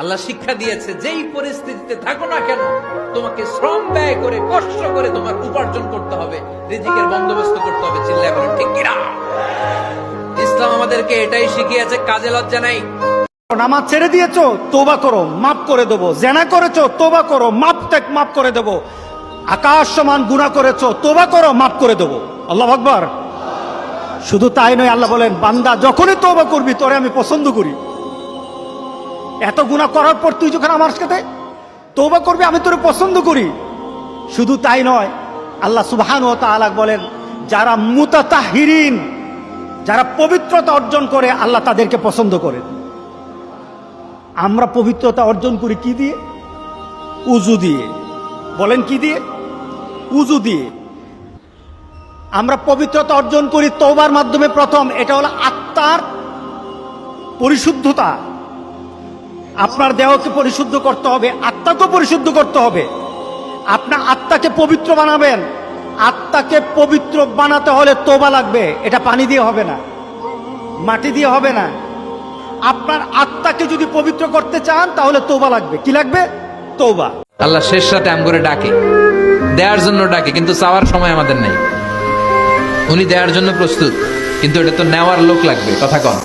আল্লাহ শিক্ষা দিয়েছে, যেই পরিস্থিতিতে থাকো না কেন, তোমাকে শ্রম ব্যয় করে, কষ্ট করে তোমার উপার্জন করতে হবে, রিজিকের বন্দোবস্ত করতে হবে চিল্লা বলেন, ঠিক কিনা? ইসলাম আমাদেরকে এটাই শিখিয়েছে, কাজে লজ্জা নাই। নামাজ ছেড়ে দিয়েছ, তোবা করো, মাফ করে দেবো। জেনা করেছ, তোবা করো, মাপ টেক মাফ করে দেবো। আকাশ সমান গুণা করেছ, তোবা করো মাফ করে দেবো। আল্লাহ আকবর। শুধু তাই নয়, আল্লাহ বলেন, বান্দা যখনই তোবা করবি, তোরে আমি পছন্দ করি। এত গুণা করার পর তুই যখন আমার সাথে তোবা করবি, আমি তোরে পছন্দ করি। শুধু তাই নয়, আল্লাহ সুবহান ও তাআলা বলেন, যারা মুতাতাহিরিন যারা পবিত্রতা অর্জন করে, আল্লাহ তাদেরকে পছন্দ করেন আমরা পবিত্রতা অর্জন করি কি দিয়ে? উজু দিয়ে। বলেন কি দিয়ে? উজু দিয়ে। আমরা পবিত্রতা অর্জন করি তওবার মাধ্যমে প্রথম, এটা হলো আত্মার পরিশুদ্ধতা। আপনার দেহকে পরিশুদ্ধ করতে হবে আত্মাকে পরিশুদ্ধ করতে হবে। আপনার আত্মাকে পবিত্র বানাবেন। আত্মাকে পবিত্র বানাতে হলে তোবা লাগবে। এটা পানি দিয়ে হবে না। মাটি দিয়ে হবে না। আপনার আত্মাকে যদি পবিত্র করতে চান, তাহলে তোবা লাগবে। কি লাগবে? তোবা। আল্লাহ শেষ রাতে আম করে ডাকে। দেওয়ার জন্য ডাকে, কিন্তু চাওয়ার সময় আমাদের নেই। উনি দেওয়ার জন্য প্রস্তুত, কিন্তু এটা তো নেওয়ার লোক লাগবে। কথা কন।